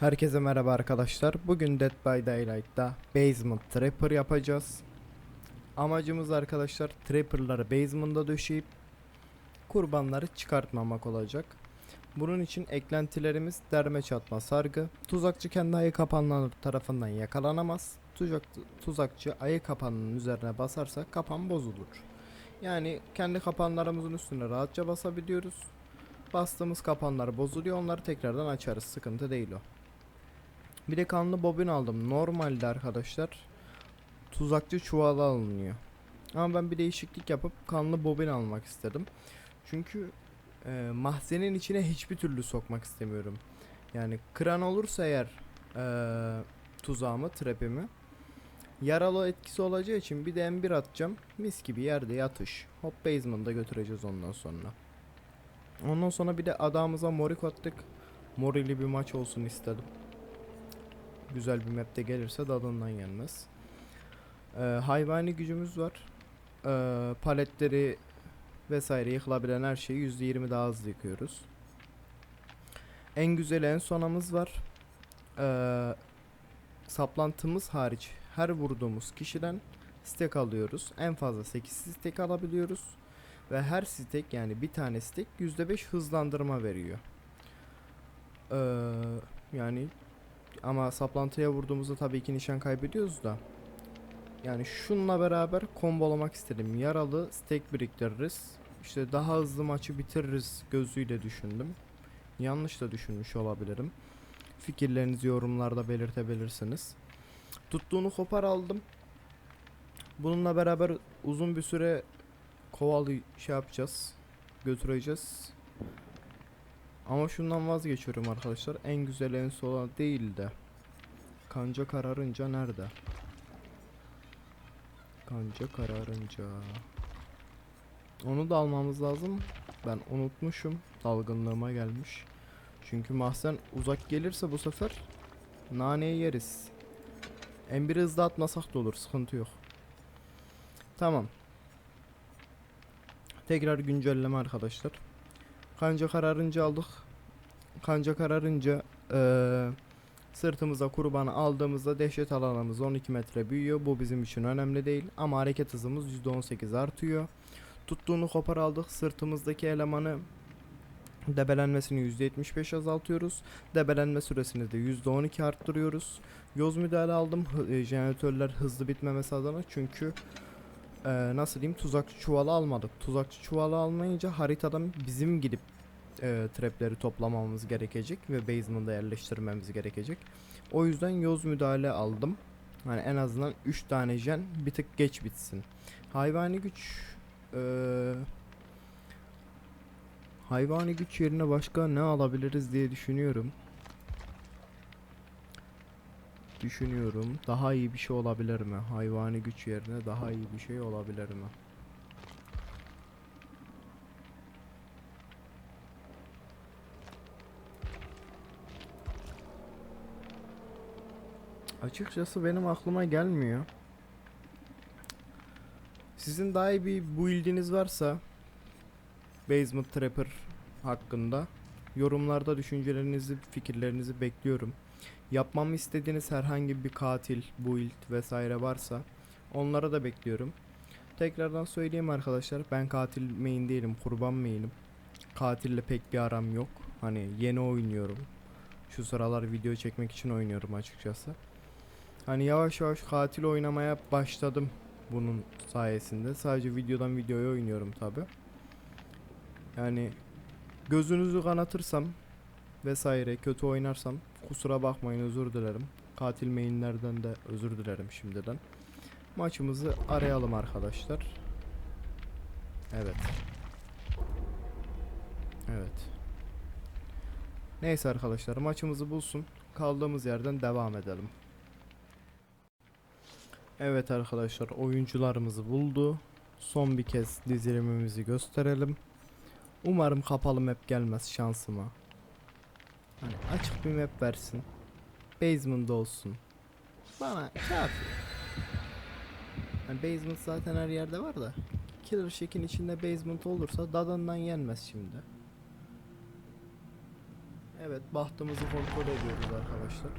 Herkese merhaba arkadaşlar. Bugün Dead by Daylight'ta Basement Trapper yapacağız. Amacımız arkadaşlar Trapper'ları basement'a döşeyip kurbanları çıkartmamak olacak. Bunun için eklentilerimiz derme çatma sargı. Tuzakçı kendi ayı kapanları tarafından yakalanamaz. Tuzak, tuzakçı ayı kapanının üzerine basarsa kapan bozulur. Yani kendi kapanlarımızın üstüne rahatça basabiliyoruz. Bastığımız kapanlar bozuluyor onları tekrardan açarız sıkıntı değil o. Bir de kanlı bobin aldım. Normalde arkadaşlar tuzakçı çuvala alınıyor. Ama ben bir değişiklik yapıp kanlı bobin almak istedim. Çünkü e, mahzenin içine hiçbir türlü sokmak istemiyorum. Yani kıran olursa eğer e, tuzağımı, trapimi yaralı etkisi olacağı için bir de M1 atacağım. Mis gibi yerde yatış. Hop basement'a götüreceğiz ondan sonra. Ondan sonra bir de adamıza morik attık. Morili bir maç olsun istedim güzel bir map'te gelirse dadından yenmez. Ee, hayvani gücümüz var. Ee, paletleri vesaire yıkılabilen her şeyi %20 daha hızlı yıkıyoruz. En güzeli en sonamız var. Ee, saplantımız hariç her vurduğumuz kişiden stack alıyoruz. En fazla 8 stack alabiliyoruz. Ve her stack yani bir tane stack %5 hızlandırma veriyor. Ee, yani ama saplantıya vurduğumuzda tabii ki nişan kaybediyoruz da. Yani şunla beraber kombolamak istedim. Yaralı stack biriktiririz. İşte daha hızlı maçı bitiririz gözüyle düşündüm. Yanlış da düşünmüş olabilirim. Fikirlerinizi yorumlarda belirtebilirsiniz. Tuttuğunu kopar aldım. Bununla beraber uzun bir süre kovalı şey yapacağız. Götüreceğiz. Ama şundan vazgeçiyorum arkadaşlar. En güzel en sola değil de. Kanca kararınca nerede? Kanca kararınca. Onu da almamız lazım. Ben unutmuşum. Dalgınlığıma gelmiş. Çünkü mahzen uzak gelirse bu sefer naneyi yeriz. M1 hızlı atmasak da olur. Sıkıntı yok. Tamam. Tekrar güncelleme arkadaşlar. Kanca kararınca aldık. Kanca kararınca eee, sırtımıza kurbanı aldığımızda dehşet alanımız 12 metre büyüyor. Bu bizim için önemli değil ama hareket hızımız %18 artıyor. Tuttuğunu kopar aldık. Sırtımızdaki elemanı debelenmesini %75 azaltıyoruz. Debelenme süresini de %12 arttırıyoruz. Yoz müdahale aldım. E, jeneratörler hızlı bitmemesi adına çünkü e, nasıl diyeyim tuzakçı çuvalı almadık. Tuzakçı çuvalı almayınca haritadan bizim gidip e, trapleri toplamamız gerekecek ve basement'a yerleştirmemiz gerekecek. O yüzden yoz müdahale aldım. Hani en azından 3 tane jen bir tık geç bitsin. Hayvani güç e, hayvani güç yerine başka ne alabiliriz diye düşünüyorum. Düşünüyorum. Daha iyi bir şey olabilir mi? Hayvani güç yerine daha iyi bir şey olabilir mi? Açıkçası benim aklıma gelmiyor. Sizin daha iyi bir build'iniz varsa Basement Trapper hakkında yorumlarda düşüncelerinizi, fikirlerinizi bekliyorum. Yapmamı istediğiniz herhangi bir katil, build vesaire varsa onlara da bekliyorum. Tekrardan söyleyeyim arkadaşlar ben katil main değilim, kurban main'im. Katille pek bir aram yok. Hani yeni oynuyorum. Şu sıralar video çekmek için oynuyorum açıkçası. Hani yavaş yavaş katil oynamaya başladım bunun sayesinde. Sadece videodan videoya oynuyorum tabi. Yani gözünüzü kanatırsam vesaire kötü oynarsam kusura bakmayın özür dilerim. Katil mainlerden de özür dilerim şimdiden. Maçımızı arayalım arkadaşlar. Evet. Evet. Neyse arkadaşlar maçımızı bulsun. Kaldığımız yerden devam edelim. Evet arkadaşlar oyuncularımızı buldu. Son bir kez dizilimimizi gösterelim. Umarım kapalı map gelmez şansıma. Hani açık bir map versin. Basement olsun. Bana kafi. Yani basement zaten her yerde var da. Killer Shack'in içinde basement olursa dadından yenmez şimdi. Evet bahtımızı kontrol ediyoruz arkadaşlar.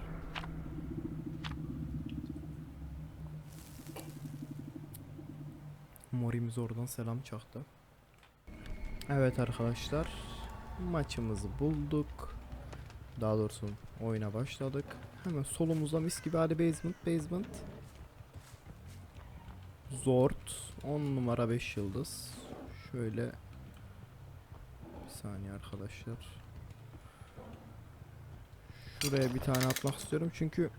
Morimiz oradan selam çaktı. Evet arkadaşlar maçımızı bulduk. Daha doğrusu oyuna başladık. Hemen solumuzda mis gibi hadi basement basement. Zord 10 numara 5 yıldız. Şöyle bir saniye arkadaşlar. Şuraya bir tane atmak istiyorum çünkü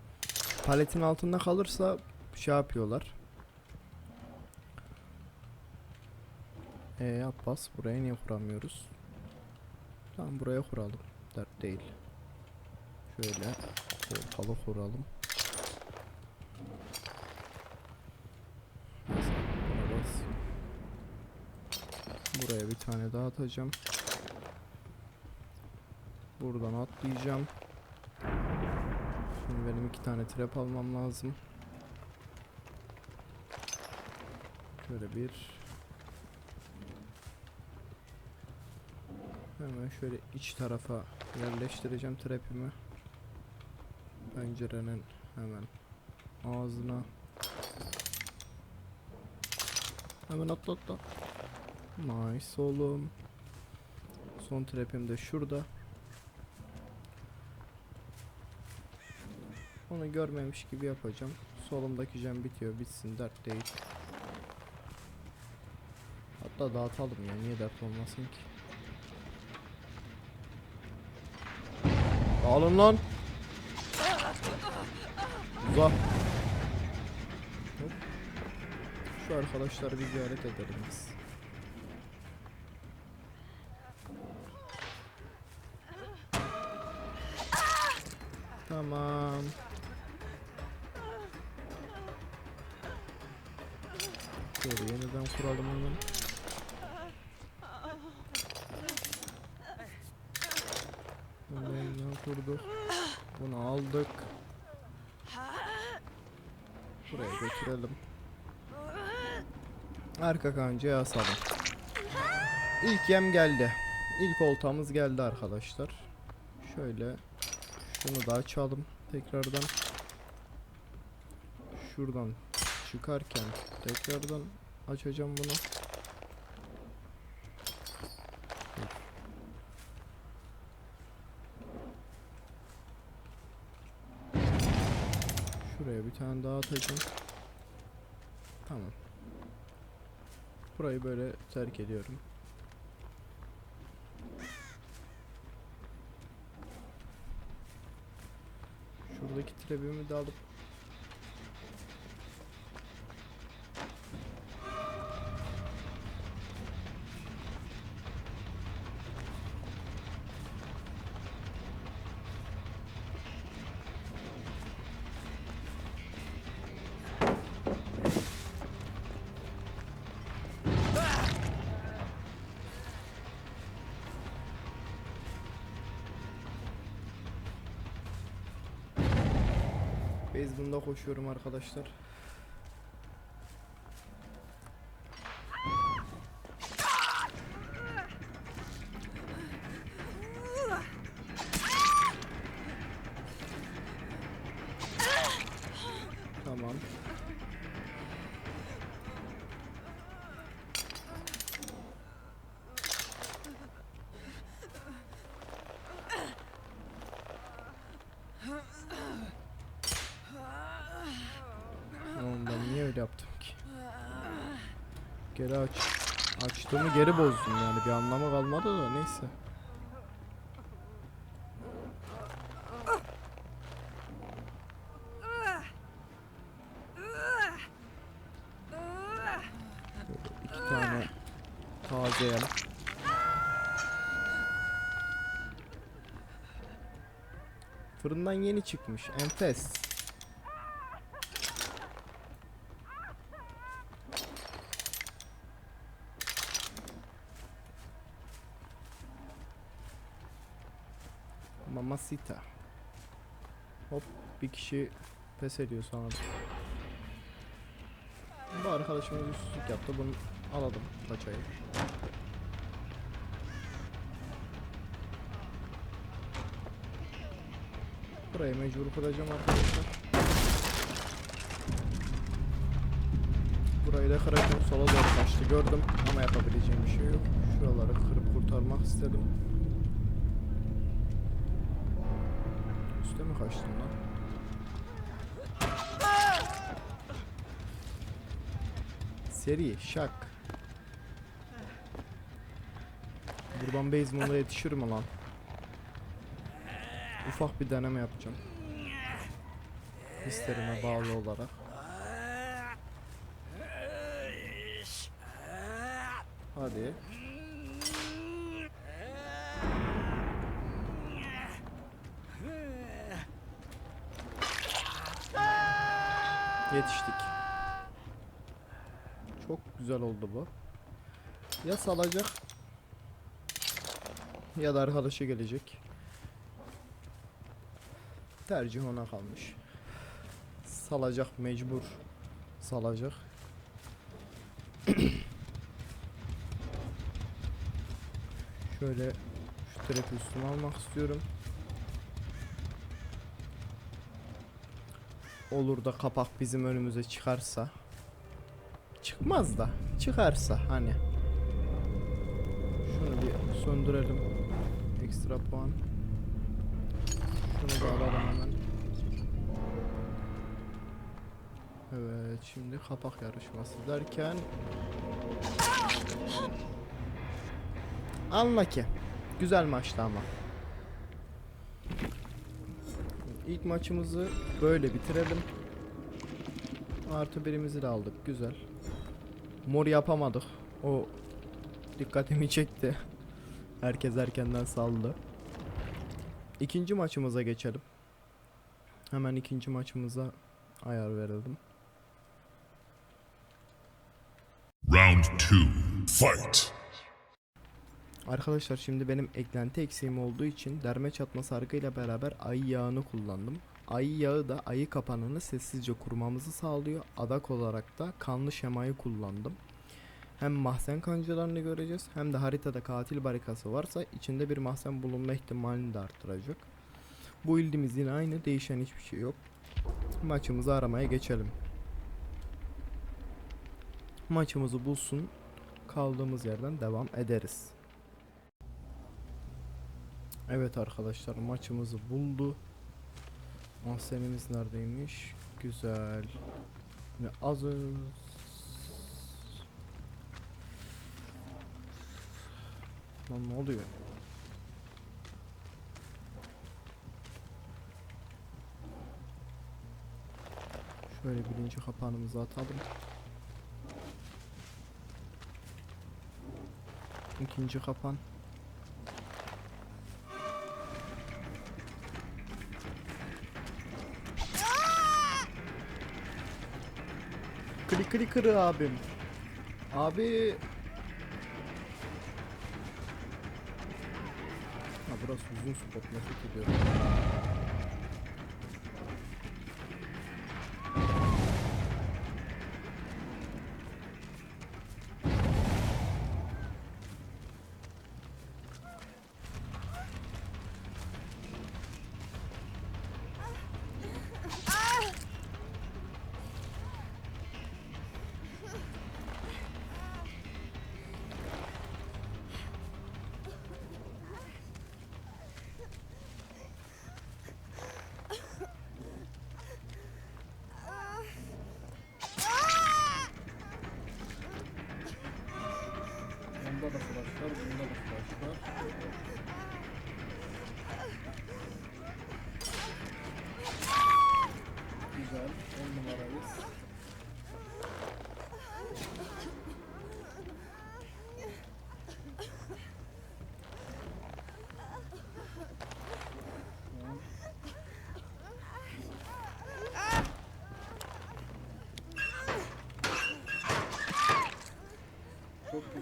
paletin altında kalırsa şey yapıyorlar. Eee Abbas buraya niye kuramıyoruz? Tamam buraya kuralım. Dert değil. Şöyle ortalı kuralım. Buraya bir tane daha atacağım. Buradan atlayacağım. Şimdi benim iki tane trap almam lazım. Şöyle bir. Hemen şöyle iç tarafa yerleştireceğim trap'imi. Pencerenin hemen ağzına. Hemen atla atla. Nice oğlum. Son trap'im de şurada. Onu görmemiş gibi yapacağım. Solumdaki jam bitiyor. Bitsin dert değil. Hatta dağıtalım ya. Niye dert olmasın ki? Dağılın lan. Uza. Şu arkadaşları bir ziyaret edelim biz. Tamam. Şöyle yeniden kuralım hemen. Bunu yeniden. Bunu aldık. Buraya götürelim. Arka kancaya asalım. İlk yem geldi. İlk oltamız geldi arkadaşlar. Şöyle şunu da açalım tekrardan. Şuradan çıkarken tekrardan açacağım bunu. Dur. Şuraya bir tane daha atacağım. Tamam. Burayı böyle terk ediyorum. Şuradaki trebimi de alıp Basement'da koşuyorum arkadaşlar. Öyle yaptım ki? Geri aç. Açtığımı geri bozdum yani bir anlamı kalmadı da neyse. İki tane taze yem. Fırından yeni çıkmış. Enfes. Mamacita. Hop bir kişi pes ediyor sanırım. Bu arkadaşımız üstlük yaptı. Bunu alalım paçayı. Burayı mecbur kıracağım arkadaşlar. Burayı da kıracağım. Sola doğru kaçtı gördüm ama yapabileceğim bir şey yok. Şuraları kırıp kurtarmak istedim. Üste mi kaçtım lan? Seri, şak. Buradan basement'a yetişir mi lan? Ufak bir deneme yapacağım. Hislerime bağlı olarak. Hadi. Yetiştik. Çok güzel oldu bu. Ya salacak ya da arkadaşı gelecek. Tercih ona kalmış. Salacak mecbur. Salacak. Şöyle şu trap'i üstüme almak istiyorum. Olur da kapak bizim önümüze çıkarsa. Çıkmaz da çıkarsa hani. Şunu bir söndürelim. Ekstra puan. Şunu da alalım hemen. Evet şimdi kapak yarışması derken Anla ki güzel maçtı ama İlk maçımızı böyle bitirelim. Artı birimizi de aldık güzel. Mor yapamadık. O dikkatimi çekti. Herkes erkenden saldı. İkinci maçımıza geçelim. Hemen ikinci maçımıza ayar verelim. Round two, fight! Arkadaşlar şimdi benim eklenti eksiğim olduğu için derme çatma sargıyla beraber ayı yağını kullandım. Ayı yağı da ayı kapanını sessizce kurmamızı sağlıyor. Adak olarak da kanlı şemayı kullandım. Hem mahzen kancalarını göreceğiz hem de haritada katil barikası varsa içinde bir mahzen bulunma ihtimalini de arttıracak. Bu ildimiz yine aynı değişen hiçbir şey yok. Maçımızı aramaya geçelim. Maçımızı bulsun kaldığımız yerden devam ederiz. Evet arkadaşlar maçımızı buldu. Mahzenimiz neredeymiş? Güzel. Ve az. Lan ne oluyor? Şöyle birinci kapağımızı atalım. İkinci kapan. Kırı abim. Abi. Ha burası uzun spot nefret ediyorum.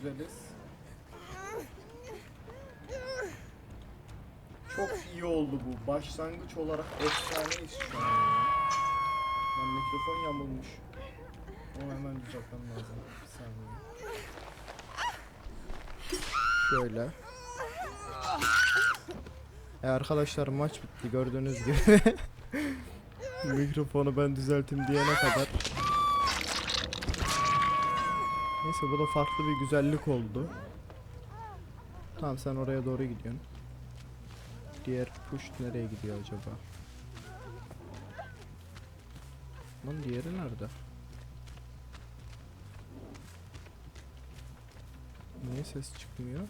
Güzeliz. Çok iyi oldu bu. Başlangıç olarak efsaneyiz şu an. Lan mikrofon yamulmuş. Onu hemen düzeltmem lazım. Bir saniye. Şöyle. E arkadaşlar maç bitti gördüğünüz gibi. Mikrofonu ben düzelteyim diyene kadar. Neyse bu da farklı bir güzellik oldu. Tamam sen oraya doğru gidiyorsun. Diğer push nereye gidiyor acaba? Lan diğeri nerede? Niye ses çıkmıyor?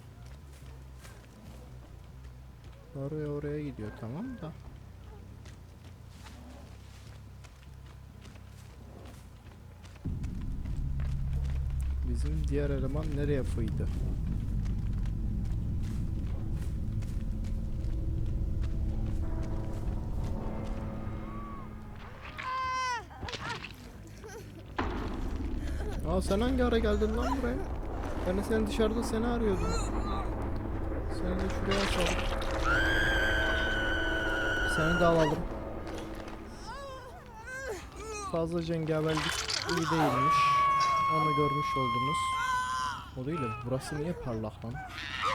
Oraya oraya gidiyor tamam da. Bizim diğer eleman nereye fıydı? Aa sen hangi ara geldin lan buraya? Ben de seni dışarıda seni arıyordum. Seni de şuraya asalım. Seni de alalım. Fazla cengaverlik iyi değilmiş. Onu görmüş oldunuz. O değil de burası niye parlak lan?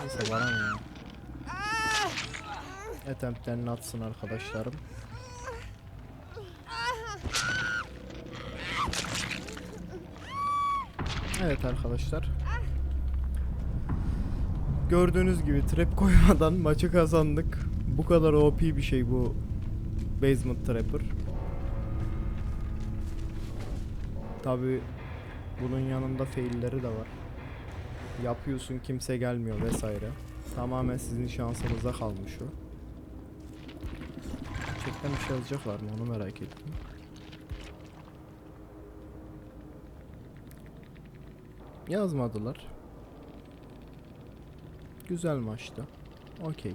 Neyse bana ne ya. Attemptlerini atsın arkadaşlarım. Evet arkadaşlar. Gördüğünüz gibi trap koymadan maçı kazandık. Bu kadar OP bir şey bu Basement Trapper. Tabi bunun yanında failleri de var. Yapıyorsun kimse gelmiyor vesaire. Tamamen sizin şansınıza kalmış o. Gerçekten bir şey yazacaklar mı onu merak ettim. Yazmadılar. Güzel maçtı. Okey.